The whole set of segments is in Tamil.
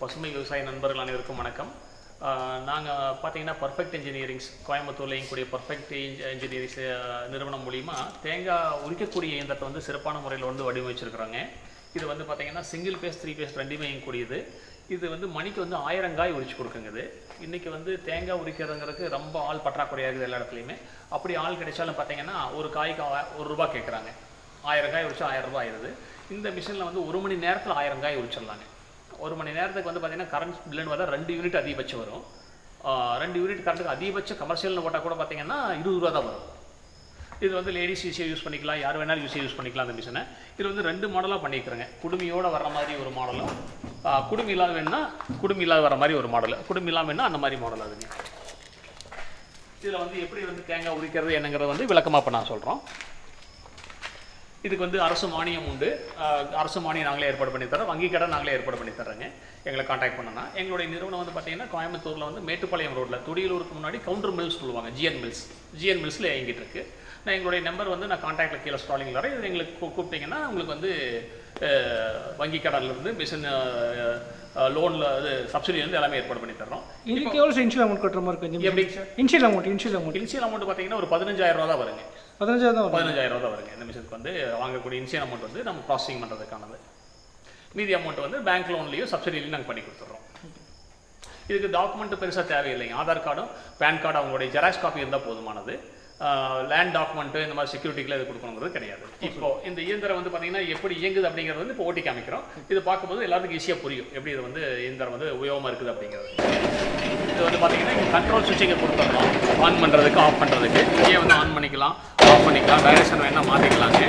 பசுமை விவசாய நண்பர்கள் அனைவருக்கும் வணக்கம். நாங்கள் பார்த்தீங்கன்னா பர்ஃபெக்ட் இன்ஜினியரிங்ஸ் கோயம்புத்தூரில் இயங்கக்கூடிய பர்ஃபெக்ட் இன்ஜினியரிங்ஸ் நிறுவனம் மூலிமா தேங்காய் உரிக்கக்கூடிய இயந்திரத்தை வந்து சிறப்பான முறையில் வந்து வடிவமைச்சிருக்கிறாங்க. இது வந்து பார்த்தீங்கன்னா சிங்கிள் பேஸ் த்ரீ பேஸ் ரெண்டுமே இயங்கக்கூடியது இது வந்து மணிக்கு வந்து ஆயிரம் காய் உரிச்சு கொடுக்குங்குது இன்றைக்கி வந்து தேங்காய் உரிக்கிறதுங்கிறதுக்கு ரொம்ப ஆள் பற்றாக்குறையாக இருக்குது எல்லா இடத்துலையுமே. அப்படி ஆள் கிடைச்சாலும் பார்த்தீங்கன்னா ஒரு காய்க்கு ஒரு ரூபா கேட்குறாங்க ஆயிரம் காய் உரிச்சு ஆயிரம் ரூபாய் ஆயிடுது. இந்த மிஷினில் வந்து ஒரு மணி நேரத்தில் ஆயிரம் காய் உரிச்சிடலாங்க. ஒரு மணி நேரத்துக்கு வந்து பார்த்தீங்கன்னா கரண்ட் பில்லுன்னு பார்த்தா ரெண்டு யூனிட் அதிகபட்சம் வரும். ரெண்டு யூனிட் கரண்ட்டுக்கு அதிகபட்ச கமர்ஷியல்னு போட்டால் கூட பார்த்தீங்கன்னா இருபது ரூபா தான் வரும். இது வந்து லேடிஸ் ஈஸியாக யூஸ் பண்ணிக்கலாம் யார் வேணாலும் யூஸியாக யூஸ் பண்ணிக்கலாம் அந்த மிஷினை. இது வந்து ரெண்டு மாடலாக பண்ணிக்கிறேங்க. குடுமையோடு வர மாதிரி ஒரு மாடலும் குடுமி இல்லாத வேணும்னா குடுமி இல்லாத வர மாதிரி ஒரு மாடல் குடுமி இல்லாமல் வேணால் அந்த மாதிரி மாடல் அதுங்க. இதில் வந்து எப்படி வந்து தேங்காய் உரிக்கிறது என்னங்கிறத வந்து விளக்கமாக இப்போ நான் சொல்கிறோம் இதுக்கு வந்து அரசு மானியம் உண்டு. அரசு மானியம் நாங்களே ஏற்பாடு பண்ணி தரோம் வங்கி கடை நாங்களே ஏற்பாடு பண்ணி தர்றேங்க. எங்களை காண்டாக்ட் பண்ணனா எங்களுடைய நிறுவனம் வந்து பார்த்தீங்கன்னா கோயம்புத்தூரில் வந்து மேட்டுப்பாளையம் ரோட்டில் துடியலூருக்கு முன்னாடி கவுண்டர் மில்ஸ் சொல்லுவாங்க. ஜிஎன் மில்ஸ் ஜிஎன் மில்ஸில் இயங்கிட்டு இருக்கு. நான் எங்களுடைய நம்பர் வந்து நான் காண்டாக்டில் கீழே ஸ்டாலிங்கில் வரேன் இது எங்களுக்கு கூப்பிட்டீங்கன்னா உங்களுக்கு வந்து வங்கி கடன்லேருந்து மிஷின் லோனில் இது சப்சிடிலேருந்து எல்லாமே ஏற்பாடு பண்ணி தர்றோம். இதுக்கு எவ்வளோ இன்ஷியல் அமௌண்ட் கட்டுற மாதிரி இருக்கும் எப்படிங்க sir initial amount initial amount initial amount பார்த்தீங்கன்னா ஒரு பதினஞ்சாயிரம் ரூபா தான் வருங்க. பதினஞ்சாயிரம் பதினஞ்சாயிரம் ரூபா தான் வருங்க. இந்த மிஷினுக்கு வந்து வாங்கக்கூடிய இன்சியல் அமௌண்ட் வந்து நம்ம ப்ராசஸிங் பண்ணுறதுக்கானது மீதி அமௌண்ட் வந்து பேங்க் லோன்லேயும் சப்சிடிலையும் நாங்கள் பண்ணி கொடுத்துட்றோம் இதுக்கு டாக்குமெண்ட் பெருசாக தேவையில்லைங்க. ஆதார் கார்டும் பேன் கார்டு அவங்களுடைய ஜெராக்ஸ் காப்பி இருந்தால் போதுமானது. லேண்ட் டாக்குமெண்ட்டு இந்த மாதிரி செக்யூரிட்டிக்கெலாம் இது கொடுக்கணுங்கிறது கிடையாது. இப்போ இந்த இயந்திரம் வந்து பார்த்தீங்கன்னா எப்படி இயங்குது அப்படிங்கிறது வந்து இப்போ ஓட்டி காமிக்கிறோம் இது பார்க்கும்போது எல்லாத்துக்கும் ஈஸியாக புரியும். எப்படி இது வந்து இயந்திரம் வந்து உபயோகமாக இருக்குது அப்படிங்கிறது. இது வந்து பார்த்தீங்கன்னா இங்கே கண்ட்ரோல் சுவிட்ச் இங்கே கொடுத்துடலாம். ஆன் பண்ணுறதுக்கு ஆஃப் பண்ணுறதுக்கு இங்கே வந்து ஆன் பண்ணிக்கலாம் ஆஃப் பண்ணிக்கலாம். டைரக்ஷன் வேணால் மாற்றிக்கலாங்க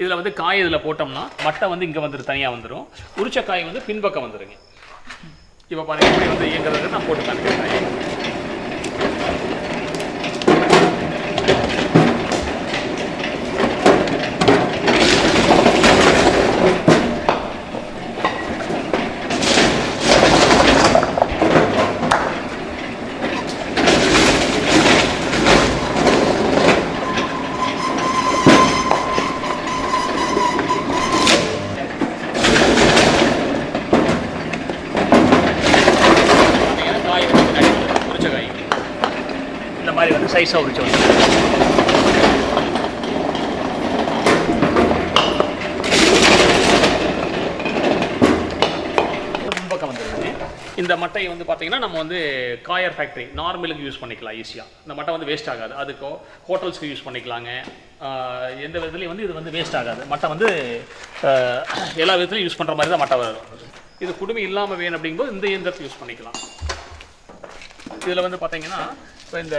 இதில் வந்து காய் இதில் போட்டோம்னா மட்டை வந்து இங்கே வந்துட்டு தனியாக வந்துடும் உரிச்ச காய் வந்து பின்பக்கம் வந்துடுங்க இப்போ பாருங்க இப்படி வந்து இயங்குறது நான் போட்டு காமிக்கிறேன் காய். பார்த்தீங்கன்னா காய் வந்து பின்னாடி வந்துடும். உரிச்ச காய் இந்த மாதிரி வந்து சைஸாக உரிச்சு வந்து முன்பக்கம் இந்த மட்டையை வந்து பார்த்தீங்கன்னா நம்ம வந்து காயர் ஃபேக்ட்ரி நார்மலுக்கு யூஸ் பண்ணிக்கலாம் ஈஸியாக இந்த மட்டை வந்து வேஸ்ட் ஆகாது. அதுக்கோ ஹோட்டல்ஸ்க்கு யூஸ் பண்ணிக்கலாங்க. எந்த விதத்துலையும் வந்து இது வந்து வேஸ்ட் ஆகாது. மட்டை வந்து எல்லா விதத்துலையும் யூஸ் பண்ணுற மாதிரி தான் மட்டை வரும். இது குடுமி இல்லாமல் வேணும் அப்படிங்கும்போது இந்த இயந்திரத்தை யூஸ் பண்ணிக்கலாம். இதில் வந்து பார்த்தீங்கன்னா இப்போ இந்த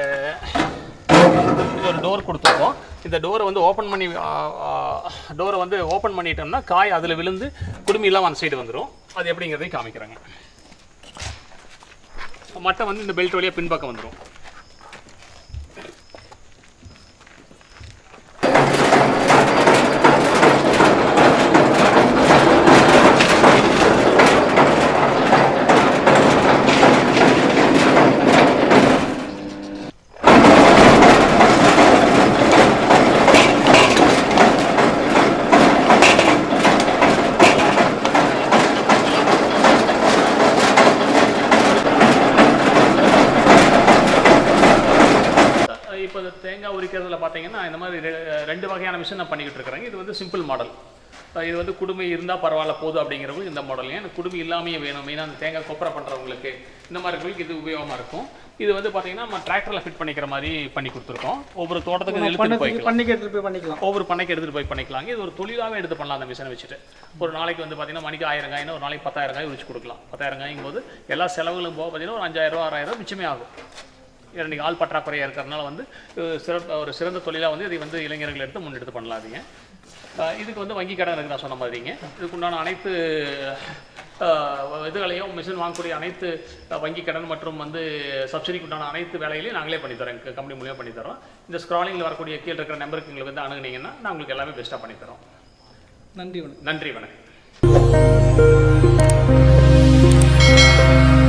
இது ஒரு டோர் கொடுத்துருக்கோம். இந்த டோரை வந்து ஓப்பன் பண்ணி டோரை வந்து ஓப்பன் பண்ணிட்டோம்னா காய் அதில் விழுந்து குடுமி இல்லாமல் அந்த சைடு வந்துடும் அது எப்படிங்கிறதையும் காமிக்கிறாங்க. மட்டை வந்து இந்த பெல்ட் வழியாக பின்பக்கம் வந்துடும் இப்போ தேங்காய் உரிக்கிறதுல பார்த்தீங்கன்னா இந்த மாதிரி ரெண்டு வகையான மிஷின் நான் பண்ணிக்கிட்டு இருக்கிறேங்க இது வந்து சிம்பிள் மாடல் இது வந்து குடுமி இருந்தால் பரவாயில்ல போதும் அப்படிங்கிறவங்க இந்த மாடல் ஏன் குடுமி இல்லாமையே வேணும். மெயினாக அந்த தேங்காய் கொப்பரை பண்ணுறவங்களுக்கு இந்த மாதிரி இது உபயோகமாக இருக்கும். இது வந்து பார்த்தீங்கன்னா நம்ம டிராக்டரில் ஃபிட் பண்ணிக்கிற மாதிரி பண்ணி கொடுத்துருக்கோம். ஒவ்வொரு தோட்டத்துக்கு இழுத்துட்டு போய்க்கலாம். பண்ணிக்கு எடுத்துட்டு போய் பண்ணிக்கலாம். ஒவ்வொரு பண்ணைக்கு எடுத்துகிட்டு போய் பண்ணிக்கலாங்க இது ஒரு தொழிலாகவே எடுத்து பண்ணலாம் அந்த மிஷினை வச்சுட்டு. ஒரு நாளைக்கு வந்து பார்த்தீங்கன்னா மணிக்கு ஆயிரம் காய்னா ஒரு நாளைக்கு பத்தாயிரம் காய் உரிச்சு கொடுக்கலாம். பத்தாயிரம் காய்ங்கும் போது எல்லா செலவுகளும் போக பார்த்தீங்கன்னா ஒரு அஞ்சாயிரம் ரூபா ஆறாயிரம் மிச்சமே ஆகும். இன்றைக்கி ஆள் பற்றாக்குறையாக இருக்கிறதுனால வந்து சிறப்பு ஒரு சிறந்த தொழிலாக வந்து இதை வந்து இளைஞர்கள் எடுத்து முன்னெடுத்து பண்ணலாதீங்க. இதுக்கு வந்து வங்கி கடன் இருக்குது நான் சொன்ன மாதிரிங்க. இதுக்குண்டான அனைத்து இதுகளையும் மிஷின் வாங்கக்கூடிய அனைத்து வங்கி கடன் மற்றும் வந்து சப்சிடிக்கு உண்டான அனைத்து வேலைகளையும் நாங்களே பண்ணித்தரோம் கம்பெனி மூலியமாக பண்ணித்தரோம் இந்த ஸ்க்ராலிங்கில் வரக்கூடிய கீழே இருக்கிற நம்பருக்கு எங்களுக்கு வந்து அணுகுனீங்கன்னா நான் உங்களுக்கு எல்லாமே பெஸ்ட்டாக பண்ணித்தரோம் நன்றி வணக்கம். நன்றி வணக்கம்.